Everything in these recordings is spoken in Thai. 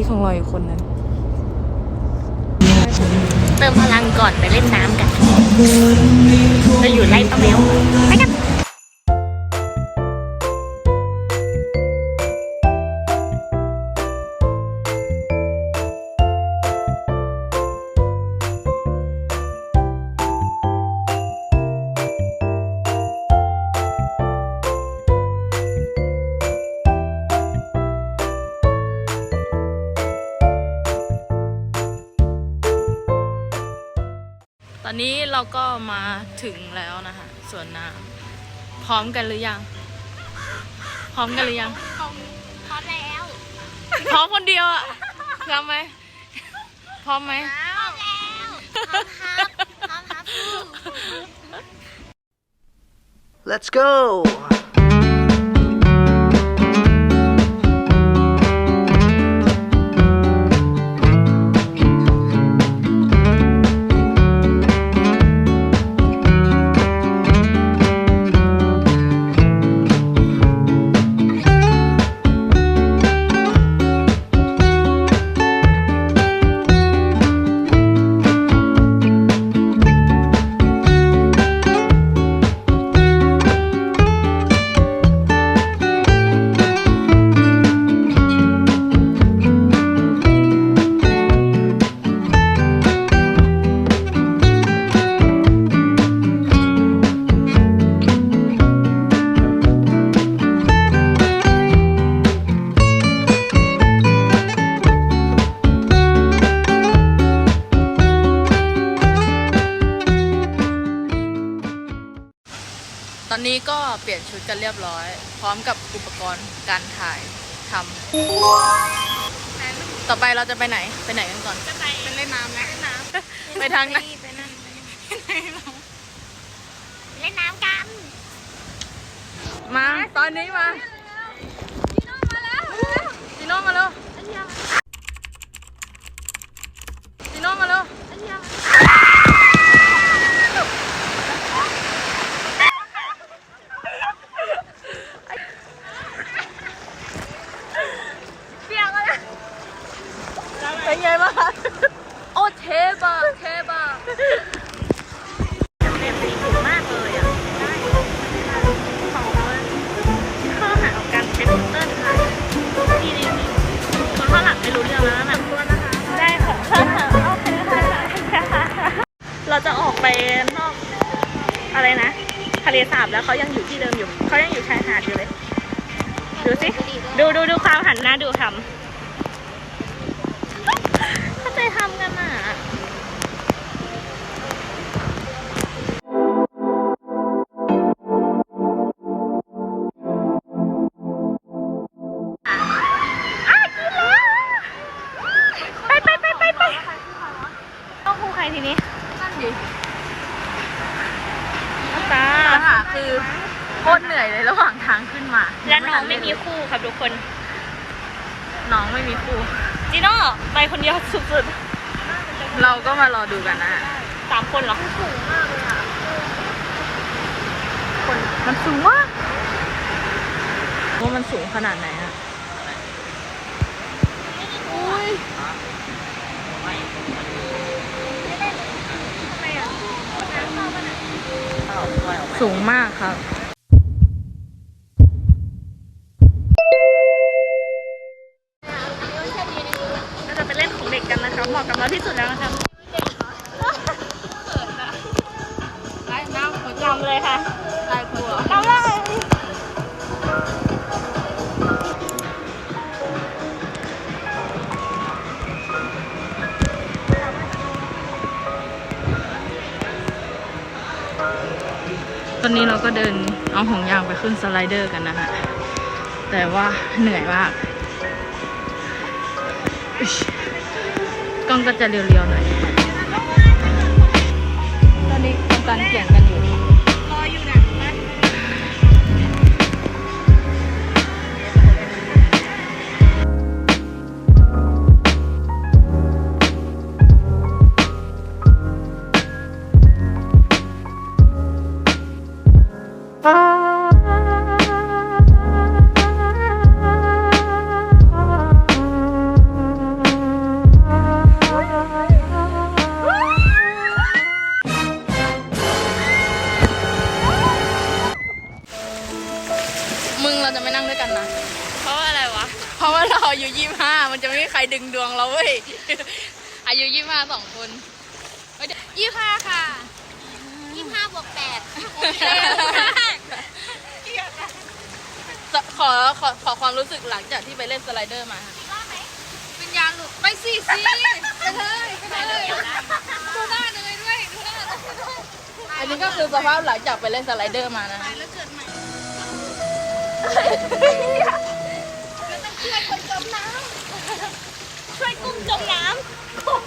ชิกของเราอยู่คนนั้น เติมพลังก่อนไปเล่นน้ำกันจะอยู่ไล่ป้าแมว นตอนนี้เราก็มาถึงแล้วนะคะสวนน้ำพร้อมกันหรือยัง พร้อมกันหรือยังพร้อมพร้อมแล้วพร้อมคนเดียวอะพร้อมไหมพร้อมไหม พร้อมแล้วพร้อมครับพร้อมครับ Let's go! นนี้ก็เปลี่ยนชุดกันเรียบร้อย พร้อมกับอุปกรณ์การถ่ายทำต่อไปเราจะไปไหนไปไหนกันก่อนจะไปเล่นน้ำไหมเล่นน้ำไปทางไหนไปนั่นเล่นน้ำกัน มาตอนนี้มาจีโน่มาแล้วจี ไปนอกอะไรนะ ทะเลสาบแล้วเขายังอยู่ที่เดิมอยู่เขายังอยู่ชายหาดอยู่เลย ดูสิ ดูดูดูความหันหน้าดูทำเขาไปทำกันอะ ม่มีคู่ครับทุกคน น้องไม่มีคู่ จีโน่ไปคนเดียวสุดเราก็มารอดูกันนะ ๆสามคนเหรอ คนมันสูงมากว่ามันสูงขนาดไหนอะอุ้ยสูงมากครับ ตอนนี้เราก็เดินเอาห่วงยางไปขึ้นสไลเดอร์กันนะฮะแต่ว่าเหนื่อยมากกล้องก็จะเรียวๆหน่อย ดึงดวงเราเว้ย อายุยี่ห้าสองคนยี่ห้าค่ะยี่ห้าบวกแปดขอขอขอความรู้สึกหลังจากที่ไปเล่นสไลเดอร์มาค่ะวิญญาณหลุดไปสิสิไปเลยไปเลยดูหน้าเนยด้วยดูหน้าเนยด้วยอันนี้ก็คือสภาพหลังจากไปเล่นสไลเดอร์มานะไปแล้วเกิดใหม่ช่วยคนจมน้ำช่วยกุ้งจมน้ำกุ้ง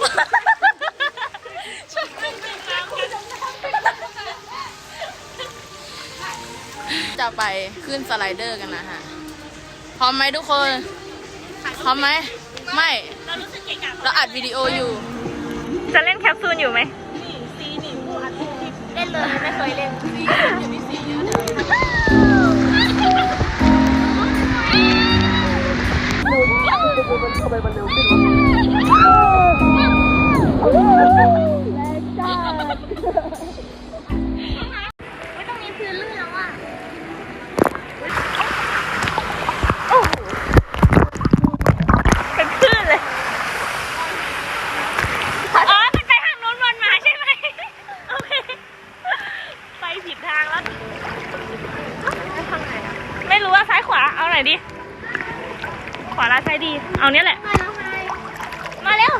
ช่วยกุ้งจมน้ำกุ้งจมน้ำ จะ ไปขึ้นสไลเดอร์กันนะฮะ พร้อมไหมทุกคน พร้อมไหม ไม่ เรารู้สึกเก่งอะเราอัดวิดีโออยู่ จะเล่นแคปซูลอยู่ไหมเล่นเลยไม่เคยเล่นไม่ แหละ มาเร็ว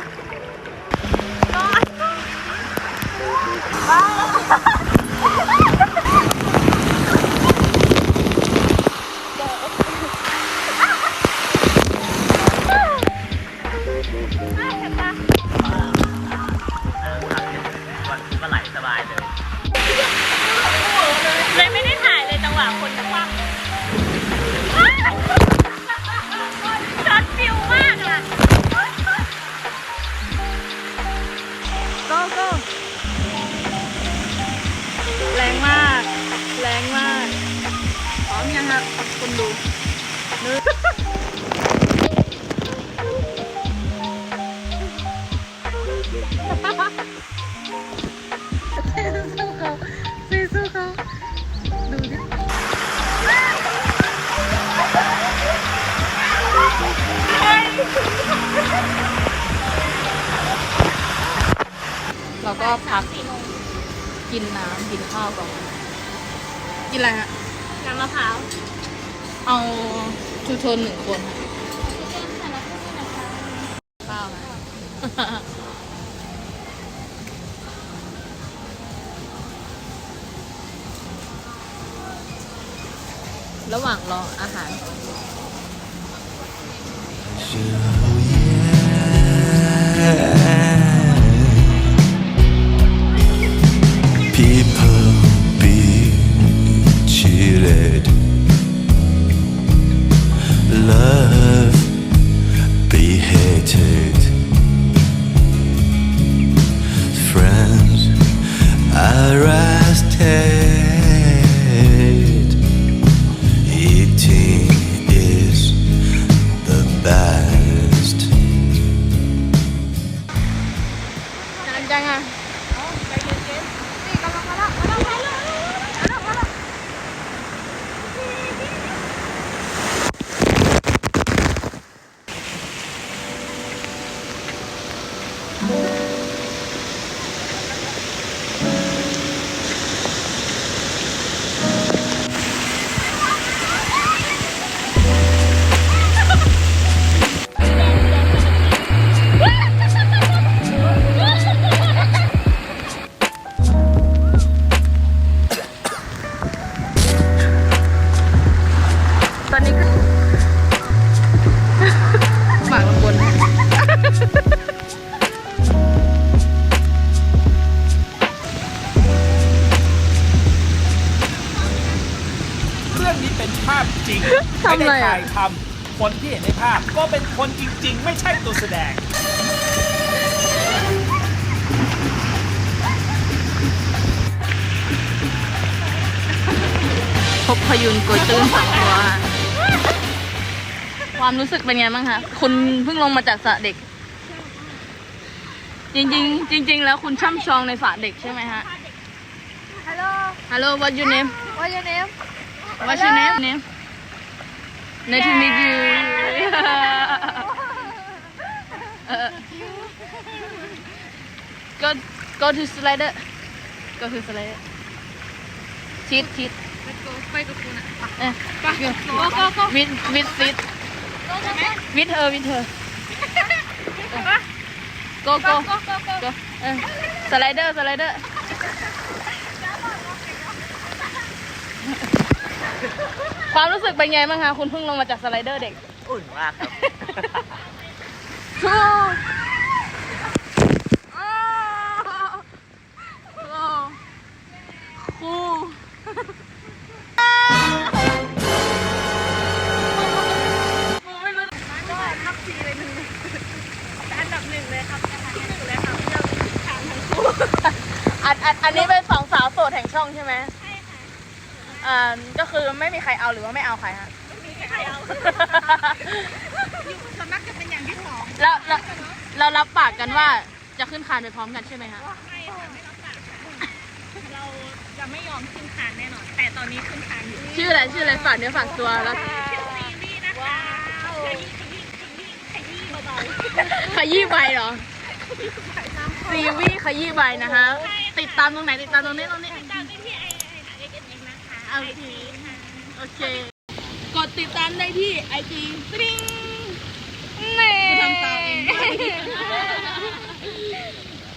ก็พักกินน้ำกินข้าวก่อนกินอะไรฮะน้ำมะพร้าวเอาทูโทนหนึ่งคนค่ะข้าวค่ะระหว่างรออาหาร คนจริง ๆ ไม่ใช่ตัวแสดง พบพยุนกยตื้นสองตัวความรู้สึกเป็นไงบ้างคะคุณเพิ่งลงมาจากสระเด็ก จริงๆ จริง ๆ แล้วคุณช่ำชองในสระเด็กใช่ไหมฮะฮัลโหล Hello what your name What's your name What's your name name Nice to meet you เออ go go to slider go to slider ชิดชิดไปกับคุณอะเออก็ก็ก็ with with sit with her with her go go ก็ก็ก็ go เออสไลเดอร์สไลเดอร์ความรู้สึกเป็นไงบ้างคะ คุณเพิ่งลงมาจากสไลเดอร์เด็ก อุ่นมากครับทูคูก็ทับสี่เลยหนึ่งอันดับหนึ่งเลยครับที่หนึ่งเลยครับที่เราทางทั้งคู่อันอันนี้เป็นสองสาวโสดแห่งช่องใช่ไหมใช่ค่ะอ่าก็คือไม่มีใครเอาหรือว่าไม่เอาใครฮะ อาอยู่ส่วนมากจะเป็นอย่างที่สองแล้วเราเรารับปากกันว่าจะขึ้นคานไปพร้อมกันใช่ไหมฮะไม่ค่ะไม่รับปากค่ะเราจะไม่ยอมขึ้นคานแน่นอน แต่ตอนนี้ขึ้นคานอยู่ชื่ออะไรชื่ออะไรฝากเนื้อฝากตัวแล้วชื่อซีรีส์นะคะขยี้ขยี้ขยี้ขยี้เบาขยี้ใบเหรอซีวีขยี้ใบนะคะ ติดตามตรงไหนติดตามตรงนี้ตรงนี้ๆตามได้ที่ไอไอเอ็กเอ็นนะคะ โอเคค่ะโอเคกด ติดตามได้ที่ไอจีสปริงเน่ทำตามเอง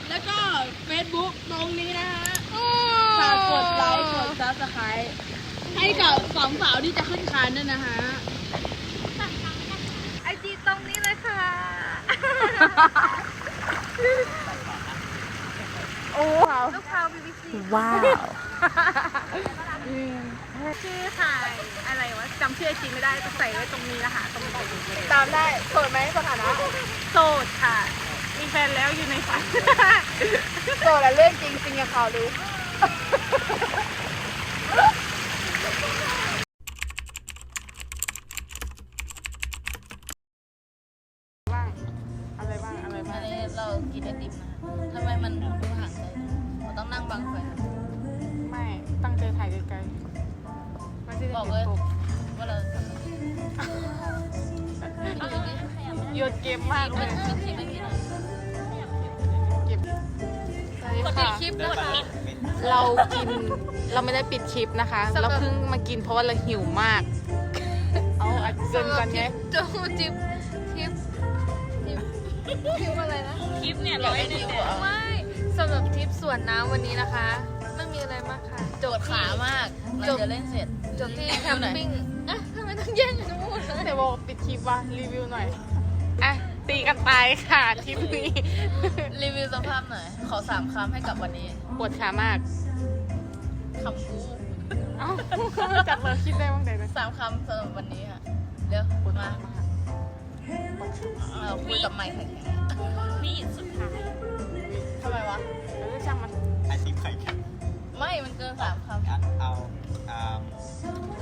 แล้วก็ Facebook ตรงนี้นะฮะฝากกดไลค์กดซับสไครต์ให้กับสองสาวที่จะขึ้นคานด้วยนะฮะไอจีตรงนี้เลยค่ะ โอ้ว้าวลูกพาวบีบีซีว้าว ชื่อค่ะ อะไรวะจำชื่อไอจีไม่ได้จะใส่ไว้ตรงนี้นะคะตรงนี้ตามได้โสดไหมสถานะโสดค่ะ มีแฟนแล้วอยู่ในฝัน โสดและเรื่องจริงจริงกับเขาดู โยนเกมมากเลยเป็นคลิปไม่มีหรอกเก็บสวัสดีค่ะ คลิปกดปิดเรากินเราไม่ได้ปิดคลิปนะคะ เราเพิ่งมากินเพราะว่าเราหิวมาก เอาอัดเกินกันไงจูจิบทิปทิปอะไรนะ คลิปเนี่ยร้อยหนึ่งเนี่ยไม่สำหรับทริปสวนน้ำวันนี้นะคะ ไม่มีอะไรมากค่ะจปบวดขามากเราจะเล่นเสร็จจบที่แคมปิ้งอะทำไมต้องแย่งกันหมดเลยแต่บอกปิดคลิปว่ะรีวิวหน่อย อะตีกันตายค่ะทริปนี้รีวิวสภาพหน่อย ขอสามคำให้กับวันนี้ปวดขามากคำกูเอ้าจัดเลยคิดได้บ้างไหนนะสามคำสำหรับวันนี้ค่ะเดี๋ยวมาเราคุยกับไมค์แข็งมีสุดท้ายๆทำไมวะเออช่างมันไอติมไข่แข็งไม่มันเกินสามคำอะเอาอ่า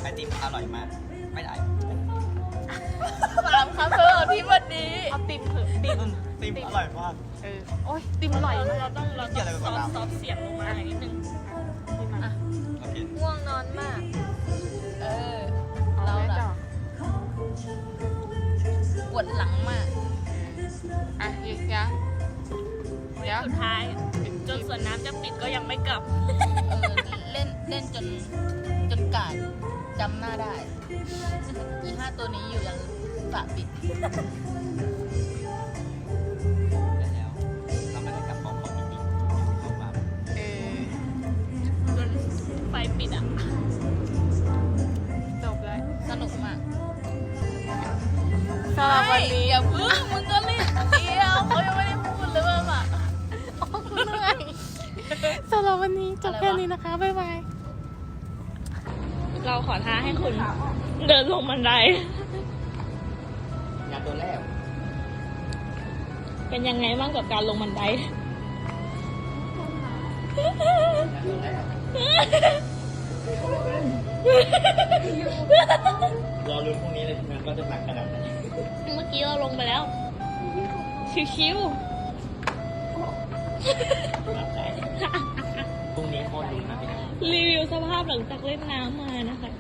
ไอติมอร่อยมาก ไม่ได้สามคำ ติมเถอะติมติมอร่อยมาก เออโอ้ยติมอร่อยมากเราต้องเราเกี่ยวอะไรกับเราซอฟเสียงลงมาหน่อยนิดนึงโอเคง่วงนอนมาก เออเอาเราแม่ล่ะจ่อปวดหลังมาก อะหยุดยังเดี๋ยวสุดท้าย จนสวนน้ำจะปิดก็ยังไม่กลับ เออ เล่นเล่นจนจนกาดจำหน้าได้ อีห้าตัวนี้อยู่ยังส ระปิด ได้แล้ว เราไม่ได้กลับของของจริงๆเข้ามาเออจนไฟปิดอะ จบแล้วสนุกมากสำหรับวันนี้อย่าพึ่งมึงก็รีบเดียวเขายังไม่ได้พูดเลยว่าแบบเหนื่อยสำหรับวันนี้จบแค่นี้นะคะ บ๊ายบาย เราขอท้าให้คุณ เดินลงบันได ตัวแรก เป็นยังไงบ้างกับการลงบันไดรอรุ้นพรุ่งนี้เลยงานว่าจะหนักขนาดไหนเมื่อกี้เราลงไปแล้ว ชิวพรุ่งนี้โคตรลุ้นนะพี่นะ ๆ รีวิวสภาพหลังจากเล่นน้ำมานะคะ